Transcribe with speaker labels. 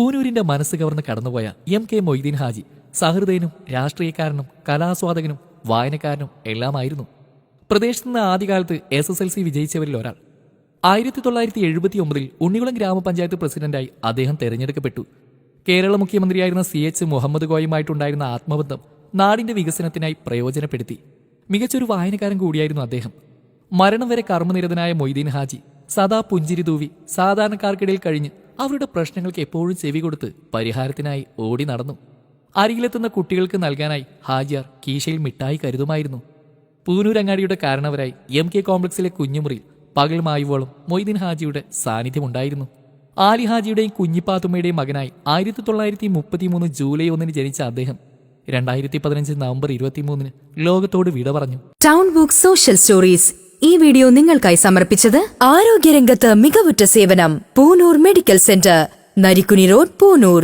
Speaker 1: പൂനൂരിന്റെ മനസ്സ് കവർന്ന് കടന്നുപോയ എം കെ മൊയ്തീൻ ഹാജി സഹൃദയനും രാഷ്ട്രീയക്കാരനും കലാസ്വാദകനും വായനക്കാരനും എല്ലാമായിരുന്നു. പ്രദേശത്ത് നിന്ന് ആദ്യകാലത്ത് എസ് എസ് എൽ സി വിജയിച്ചവരിൽ ഒരാൾ. ആയിരത്തി തൊള്ളായിരത്തി എഴുപത്തി ഒമ്പതിൽ ഉണ്ണികുളം ഗ്രാമപഞ്ചായത്ത് പ്രസിഡന്റായി അദ്ദേഹം തെരഞ്ഞെടുക്കപ്പെട്ടു. കേരള മുഖ്യമന്ത്രിയായിരുന്ന സി എച്ച് മുഹമ്മദ് കോയുമായിട്ടുണ്ടായിരുന്ന ആത്മബന്ധം നാടിന്റെ വികസനത്തിനായി പ്രയോജനപ്പെടുത്തി. മികച്ചൊരു വായനക്കാരൻ കൂടിയായിരുന്നു അദ്ദേഹം. മരണം വരെ കർമ്മനിരതനായ മൊയ്തീൻ ഹാജി സദാ പുഞ്ചിരി തൂവി സാധാരണക്കാർക്കിടയിൽ കഴിഞ്ഞ് അവരുടെ പ്രശ്നങ്ങൾക്ക് എപ്പോഴും ചെവി കൊടുത്ത് പരിഹാരത്തിനായി ഓടി നടന്നു. അരികിലെത്തുന്ന കുട്ടികൾക്ക് നൽകാനായി ഹാജിയാർ കീശയിൽ മിഠായി കരുതുമായിരുന്നു. പൂനൂരങ്ങാടിയുടെ കാരണവരായി എം കെ കോംപ്ലക്സിലെ കുഞ്ഞുമുറി പകൽ മായുവോളം മൊയ്തീൻ ഹാജിയുടെ സാന്നിധ്യമുണ്ടായിരുന്നു. ആലി ഹാജിയുടെയും കുഞ്ഞിപ്പാത്തുമ്മയുടെയും മകനായി ആയിരത്തി തൊള്ളായിരത്തി മുപ്പത്തിമൂന്ന് ജൂലൈ ഒന്നിന് ജനിച്ച അദ്ദേഹം രണ്ടായിരത്തി പതിനഞ്ച് നവംബർ ഇരുപത്തിമൂന്നിന് ലോകത്തോട് വിട പറഞ്ഞു.
Speaker 2: ടൗൺ ബുക്ക് സോഷ്യൽ സ്റ്റോറീസ് ഈ വീഡിയോ നിങ്ങൾക്കായി സമർപ്പിച്ചത് ആരോഗ്യരംഗത്ത് മികവുറ്റ സേവനം Poonoor medical centre Narikkuni road Poonoor.